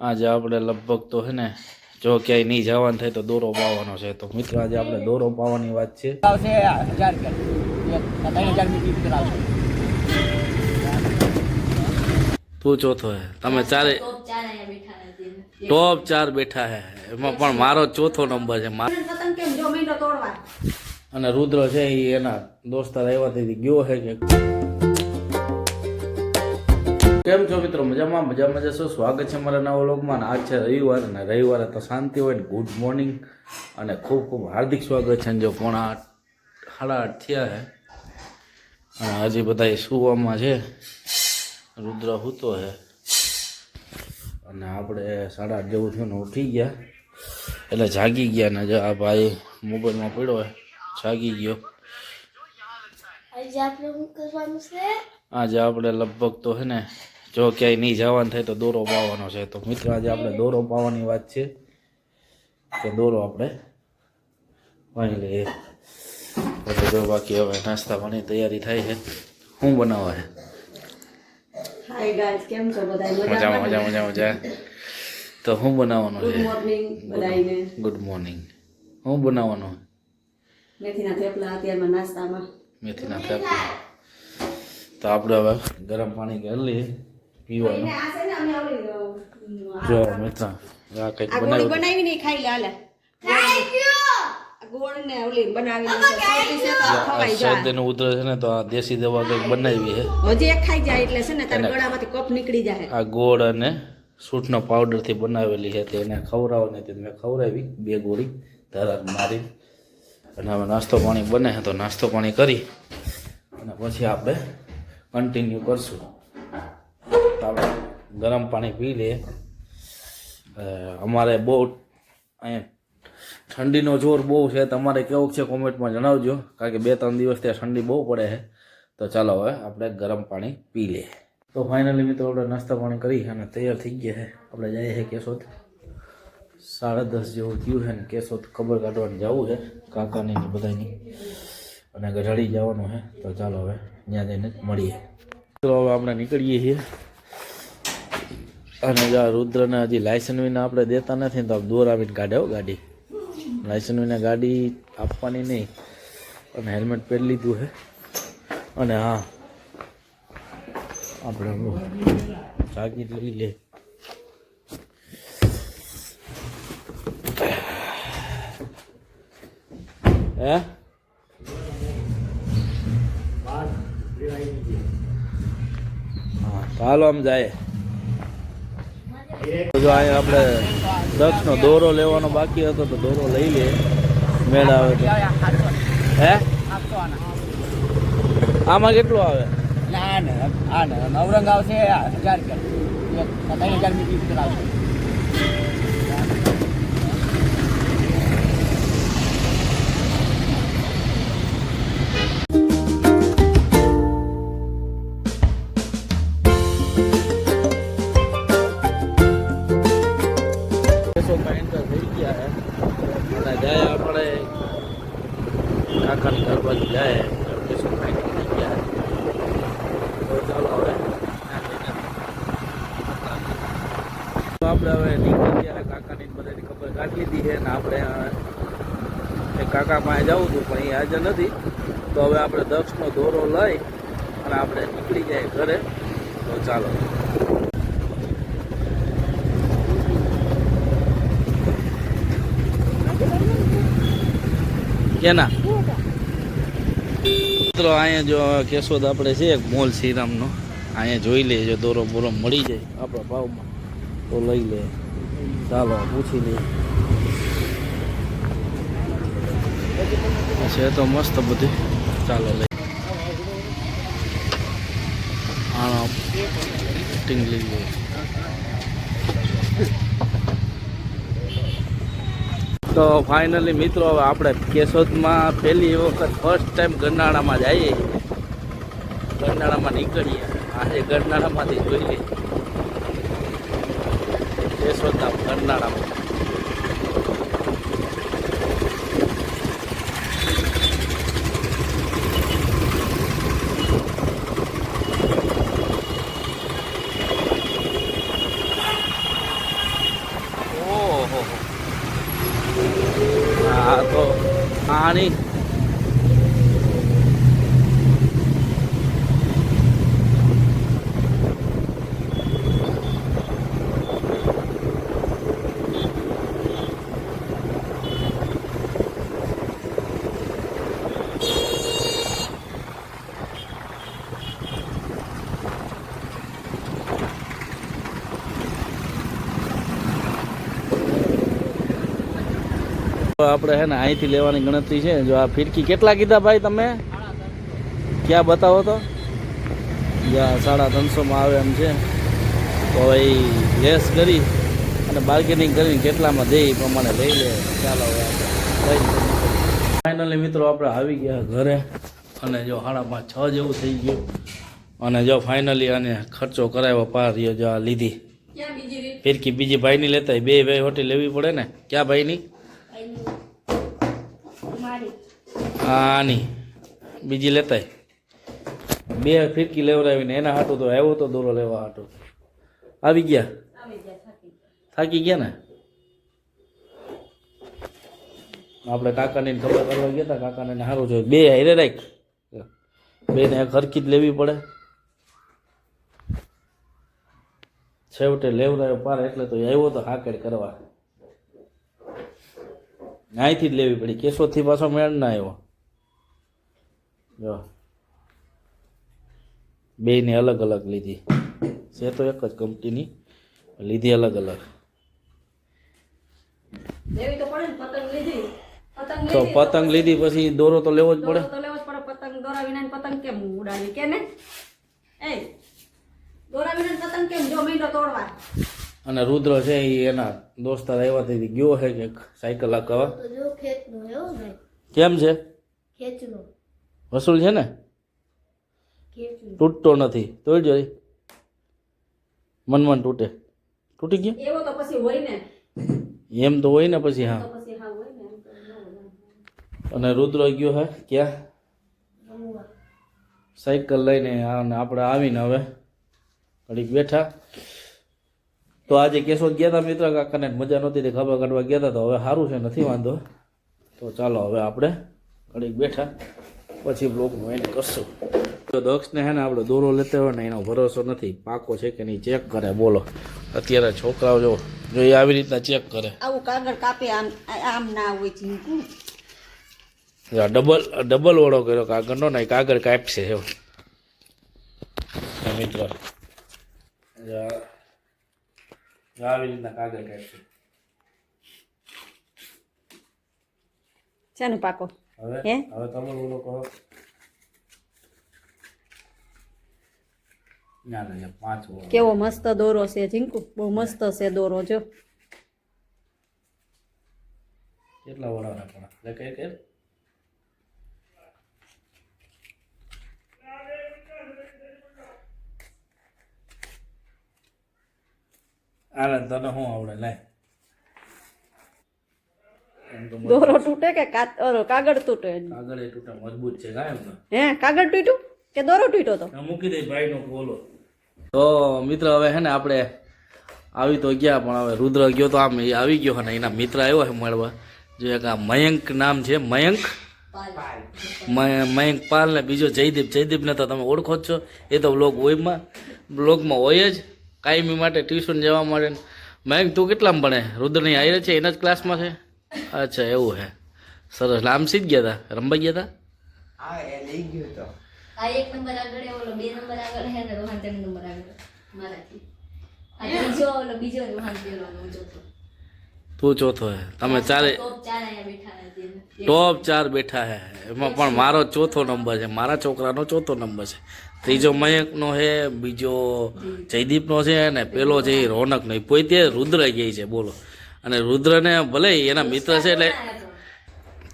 આજે આપણે લગભગ તો હે ને જો ક્યાંય નહીં જવાનું થાય તો દોરો પાવાનો છે તો મિત્રો આજે આપણે દોરો પાવાની વાત છે. તું ચોથો હે તમે ચારે ટોપ ચાર બેઠા હે એમાં પણ મારો ચોથો નંબર છે અને રુદ્ર છે એ એના દોસ્તાર આવ્યા ગયો છે કે કેમ છો મિત્રો? મજામાં? મજામાં જશો સ્વાગત છે મારા નવા વ્લોગમાં આજ છે રવિવાર અને રવિવારે તો શાંતિ હોય ને. ગુડ મોર્નિંગ અને ખૂબ ખૂબ હાર્દિક સ્વાગત છે. જો પોણા આઠ સાડા આઠ થયા છે અને હજી બધા સુવામાં છે. રુદ્ર હૂતો છે અને આપણે સાડા આઠ જેવું થયું ને ઉઠી ગયા. એટલે જાગી ગયા ને જો આ ભાઈ મોબાઈલમાં પડ્યો હોય જાગી ગયો. આજે આપણે લગભગ તો હે ને જો ક્યાંય નહીં જવાનું થાય તો દોરો પાવાનો છે. તો મિત્રો આજે આપણે દોરો પાવાની વાત છે કે દોરો આપણે વાંચી લઈએ. એટલે જો બાકી હવે નાસ્તા પાણી તૈયારી થાય છે. શું બનાવે છે? મજા મજા મજા. તો શું બનાવવાનું છે? ગુડ મોર્નિંગ શું બનાવવાનું? મેથીના થેપલા અત્યારમાં નાસ્તામાં. મેથીના થેપલા. તો આપણે હવે ગરમ પાણી કરી લઈએ. પીવાનું. આ છે અમે ઓલી જો મિત્ર આ કંઈક બનાવી બનાવ્યું. બનાવીને ખાઈ લે હાલે. દેશી દવા કંઈક બનાવી છે. હજી એક ખાઈ જાય એટલે છે ને તારા ગળામાંથી કફ નીકળી જાય. આ ગોળ અને સૂટનો પાવડરથી બનાવેલી છે તે એને ખવડાવો ને તે મેં ખવડાવી બે ગોળી ધરાક મારી. અને હવે નાસ્તો પાણી બને છે તો નાસ્તો પાણી કરી અને પછી આપણે કન્ટિન્યુ કરશું. ગરમ પાણી પી લઈએ. અમારે બહુ અહીંયા ઠંડીનો જોર બહુ છે. તમારે કેવું છે કોમેન્ટમાં જણાવજો. કારણ કે બે ત્રણ દિવસ ત્યાં ઠંડી બહુ પડે છે. તો ચાલો હવે આપણે ગરમ પાણી પી લઈએ. તો ફાઇનલી મિત્રો આપણે નાસ્તા પાણી કરી અને તૈયાર થઈ ગયા છે. આપણે જઈએ છીએ કેશોદ. સાડા દસ જેવું થયું છે ને કેશોદ ખબર કાઢવાની જવું છે. કાકાની ને બધાની. અને ગઢાડી જવાનું છે. તો ચાલો હવે ત્યાં જઈને મળીએ. તો હવે આપણે નીકળીએ છીએ. અને જો રુદ્રને હજી લાયસન્સ વિના આપણે દેતા નથી તો દોર આવીને કાઢે હો ગાડી. લાયસન્સ વિના ગાડી આપવાની નહીં. અને હેલ્મેટ પહેરી લીધું છે અને હા, આપણે જાગીર લઈ લે. હે? હા ચાલો આમ જાય. જો અહીંયા આપણે દક્ષનો દોરો લેવાનો બાકી હતો તો દોરો લઈ લે. મેળ આવે તો. હે? આમાં કેટલું આવે? નવરંગ આવશે હજાર હજારની આવશે તો આપણે હવે નીકળી ગયા કાકાની બધાની ખબર કાઢી લીધી છે ને આપણે કાકા પાસે જવું હતું, પણ એ હાજર નથી. તો હવે આપણે દક્ષનો દોરો લઈ અને આપણે નીકળી જાય ઘરે. તો ચાલો. કેના? મિત્રો, અહીંયા જો કેશોદ આપણે છે એક મોલ શ્રીરામનો. અહીંયા જોઈ લઈએ જો દોરો બોરો મળી જાય આપણા ભાવમાં. તો લઈ લે. ચાલો, પૂછી લઈએ. છે તો મસ્ત બધી. ચાલો લઈ. લઈ તો ફાઇનલી મિત્રો, હવે આપણે કેશોદમાં પહેલી વખત ફર્સ્ટ ટાઈમ ગરનાળામાં જઈએ. ગરનાળામાં નીકળીએ. આજે ગરનાળામાંથી જોઈ લઈએ. કેશોદના ગરનાળામાં પાણી તો આપણે હે ને અહીંથી લેવાની ગણતરી છે. જો આ ફિરકી કેટલા કીધા ભાઈ તમે? ક્યાં બતાવો તો? જ્યાં સાડા ત્રણસોમાં આવે એમ છે. તો ભાઈ લેસ કરી અને બાર્ગેનિંગ કરીને કેટલામાં દે એ પ્રમાણે લઈ લે. ચાલો હવે ફાઇનલી મિત્રો આપણે આવી ગયા ઘરે અને જો સાડા પાંચ છ જેવું થઈ ગયું. અને જો ફાઇનલી આને ખર્ચો કરાવ્યો પાર રહ્યો જો આ લીધી. ફિરકી બીજી ભાઈની લેતા બે ભાઈ હોટી લેવી પડે ને? ક્યાં ભાઈની મારી આની બીજી લેતાય. બે ફિરકી લેવડાવીને એના હાટું તો આવ્યો તો દોરો લેવા હાટું. આવી ગયા? થાકી ગયા. ને? આપણે કાકાને ખબર કરવા ગયા હતા કાકાને સારું જોયું. બે હારે રાખ. બેને ખરકી જ લેવી પડે. છેવટે લેવડાયો પાર એટલે તો આવ્યો તો હાકેડ કરવા. અહીંથી જ લેવી પડી. કેશોદથી પાછો મેળ ના આવ્યો. જો. બેયને અલગ અલગ લીધી. છે તો એક જ કંપનીની લીધી અલગ અલગ. તો પતંગ લીધી. તો પતંગ લીધી પછી દોરો તો લેવો જ પડે. દોરો તો લેવો જ પડે પતંગ દોરા વિના પતંગ કેમ ઉડાવી કે ને એ દોરા વિના પતંગ કેમ? જો મીંડો તોડવા. અને રુદ્ર છે એ એના દોસ્તાર આવ્યા તેથી ગયો છે કે સાયકલ ને કેમ છે? ખેંચનો વસૂલ છે ને? તૂટતો નથી. તો જોઈ. મન મન તૂટે. તૂટી ગયો? તો પછી હોય ને. એમ તો હોય ને પછી હા. અને રુદ્ર ગયો હે ક્યાં? સાયકલ લઈને આપણે આવીને હવે ઘડીક બેઠા. તો આજે કેશોદ ગયા હતા મિત્ર કાકાને મજા નહોતી તે ખબર કાઢવા ગયા હતા તો હવે સારું છે નથી વાંધો. તો ચાલો હવે આપણે ઘડીક બેઠા. પછી બ્લોગનું એને કરશું. તો દક્ષને હે ને આપણે દોરો લેતો હોય ને એનો ભરોસો નથી. પાકો છે કે નહીં ચેક કરે બોલો. અત્યારે છોકરાઓ જો જો એ આવી રીતના ચેક કરે. આવું કાગળ કાપે આમ આમ ના હોય ચીંકું ડબલ ડબલ વડો કર્યો કાગળનો ને કાગળ કાપશે એવો. મિત્ર આવી રીતના કાગળ કાપશે. છે ને પાકો. હવે હે? હવે તમે બોલો કહો. કેવો મસ્ત દોરો છે ઝીંકુ? બહુ મસ્ત છે દોરો જો. કેટલા વડાના પણ? લે કઈ કઈ આનંદ તને શું આવડે? લે. એમ તો મજબૂત- દોરો તૂટે કે કાગળ તૂટે? કાગળ એ તૂટે મજબૂત છે કાયમ હે કાગળ તૂટ્યું? કે દોરો તૂટ્યો તો? મૂકી દે ભાઈ નો બોલો તો મિત્ર હવે હે ને આપણે આવી તો ગયા પણ હવે રુદ્ર ગયો તો આમ એ આવી ગયો ને એના મિત્ર આવ્યો છે મળવા. જો એક આ મયંક નામ છે મયંક? મય- મયંક પાલ ને બીજો જયદીપ. જયદીપ ને તો તમે ઓળખો જ છો. એ તો બ્લોગ હોયમાં બ્લોગમાં હોય જ. કાયમી માટે ટ્યુશન જવા માટે મયંક તું કેટલામાં ભણે? રુદ્રની હારે છે એના જ ક્લાસમાં છે? અચ્છા એવું હે. સરસ. લામસી જ ગયા હતા રમવા ગયા હતા આ એક નંબર આગળ એ ઓલો બે નંબર આગળ હે ને રોહન ત્રણ નંબર આગળ. મારાથી. આ બીજો ઓલો બીજો રોહન પેલો હું ચોથો તું ચોથો હે. તમે ચારે ટોપ ચાર અહીંયા બેઠા હે ટોપ ચાર બેઠા હે. એમાં પણ મારો ચોથો નંબર છે. મારા છોકરાનો ચોથો નંબર છે. ત્રીજો મયંકનો છે બીજો જયદીપનો છે ને પેલો છે એ રોનકનો. એ પોતે રુદ્ર ગઈ છે બોલો. અને રુદ્રને ભલે એના મિત્ર છે એટલે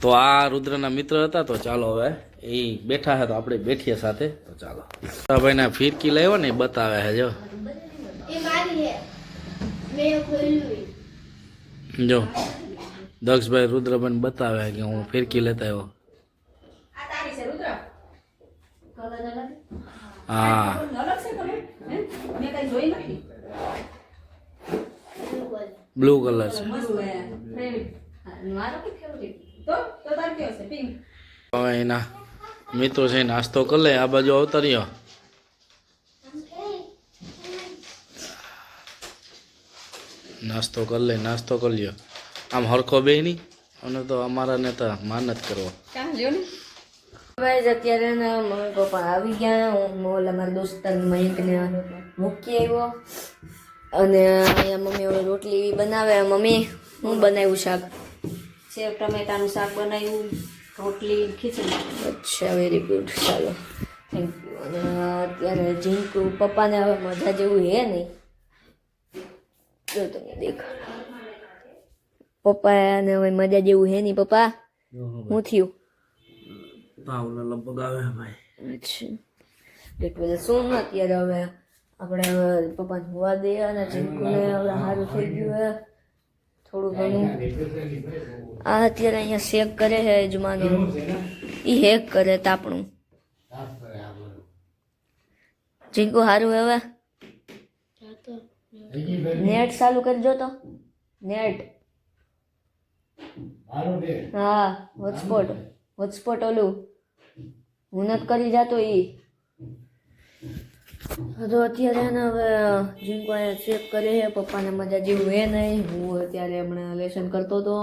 તો આ રુદ્રના મિત્ર હતા તો ચાલો હવે એ બેઠા હે તો આપણે બેઠીએ સાથે તો ચાલો ભાઈના ફિરકી લાવ્યો ને એ બતાવે હે જો એ મારી હે મેં ખોલ્યું જો દક્ષભાઈ રુદ્રબેન બતાવે કે હું ફિરકી લેતા આવ્યો આ તારી છે રુદ્ર કલર અલગ હા અલગ છે તમે હે મેં કઈ જોઈ નથી બ્લુ કલર છે મસ્ત હે ફેવરિટ મારો કે ફેવરેટ તો તો તાર કેવો છે. હવે એના મિત્રો છે નાસ્તો કરી લે આ બાજુ અવતર્યો નાસ્તો કરી લે નાસ્તો કરી લ્યો. આમ હરખો બે નહીં અને તો અમારાને તો માન જ કરો ચા લ્યો ને? ભાઈ અત્યારે મમ્મી પપ્પા આવી ગયા હું ઓલા મારા દોસ્ત મયંકને મૂકી આવ્યો. અને અહીંયા મમ્મી હવે રોટલી એવી બનાવે મમ્મી હું બનાવ્યું શાક? સેવ ટમેટાનું શાક બનાવ્યું રોટલી ખીચડી. અચ્છા વેરી ગુડ ચાલો. થેન્ક યુ અને અત્યારે જીંકુ પપ્પાને હવે મજા જેવું હે નહીં? જો તમે દેખાડો પપ્પાને હવે મજા જેવું હે નહીં પપ્પા? હું થયું? તાવને લગભગ આવે ભાઈ. અચ્છા. એટલે શું અત્યારે હવે આપણે હવે પપ્પાને હોવા દે અને હવે સારું થઈ ગયું હે. થોડું ઘણું. આ અત્યારે અહીંયા શેક કરે છે યજમાનો એ હેક કરે તાપણું. જીંકુ સારું હવે? નેટ ચાલુ કરજો તો. નેટ. હા હોટસ્પોટ હોટસ્પોટ ઓલું. હું નથી કરી જાતો ઈ. તો અત્યારે ને હવે જીંકો અહીંયા ચેક કરે છે. પપ્પાને મજા જેવું એ નહીં. હું અત્યારે હમણાં લેસન કરતો હતો.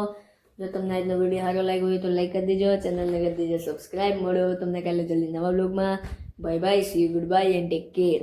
જો તમને આજનો વીડિયો સારો લાગ્યો હોય તો લાઈક કરી દેજો. ચેનલને કરી દેજો. સબસ્ક્રાઈબ મળ્યો તમને કાલે જલ્દી નવા બ્લોગમાં bye bye see good bye and take care